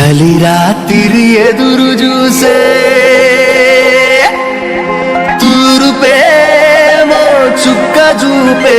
చలి రాత్రి ఎదురు చూసే తూరుపేమో చుక్క చూపే.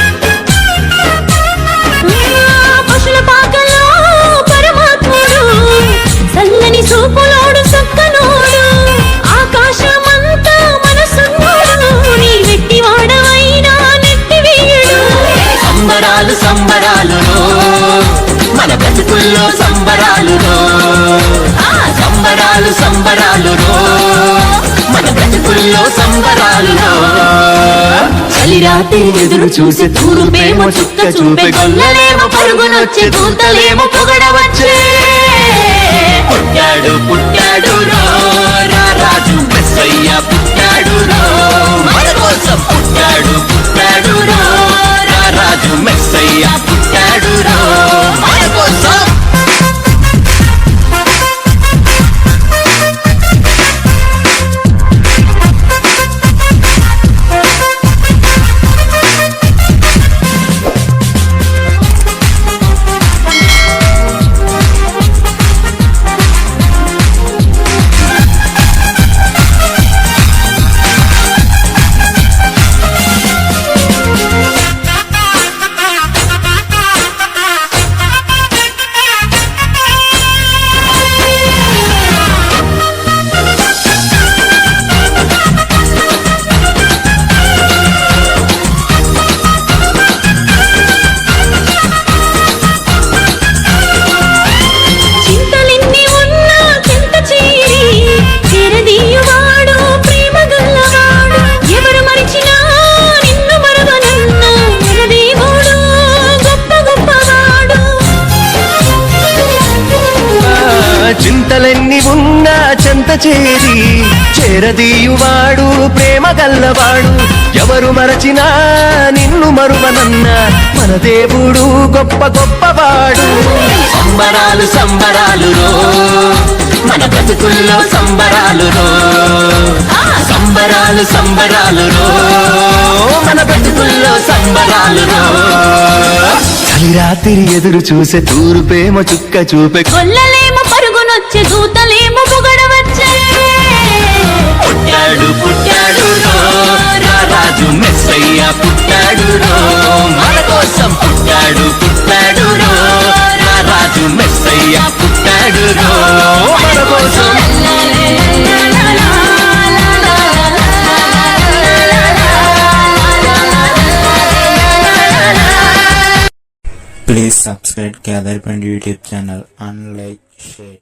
సంబరాలు మన బ్రతుకుల్లో సంబరాలు సంబరాలు సంబరాలు మన బ్రతుకుల్లో సంబరాలు చలి రాత్రి ఎదురు చూసి తూరుపేమో చుక్క చూపే గొల్లలేమో పరుగునొచ్చే దూతలేమో పొగడవచ్చే పుట్టాడు పుట్టాడు రాజు మెస్సయ్య పుట్టాడు చేరి చేరదీయువాడు ప్రేమ గల్లవాడు. ఎవరు మరచినా నిన్ను మరువనన్న మన దేవుడు గొప్ప గొప్పవాడు. సంబరాలు సంబరాలు మన బ్రతుకుల్లో సంబరాలు సంబరాలు సంబరాలు మన బ్రతుకుల్లో సంబరాలు చలి రాత్రి ఎదురు చూసే తూరుపేమో చుక్క చూపే గొల్లలేమో పరుగునొచ్చే దూతలేమో పొగడవచ్చే పుట్టాడు పుట్టాడు రో రా రాజు మెస్సయ్య పుట్టాడు మన కోసం పుట్టాడు పుట్టాడు రో రా రాజు మెస్సయ్య పుట్టాడు మన కోసం Please subscribe Gather Point YouTube channel and like, share.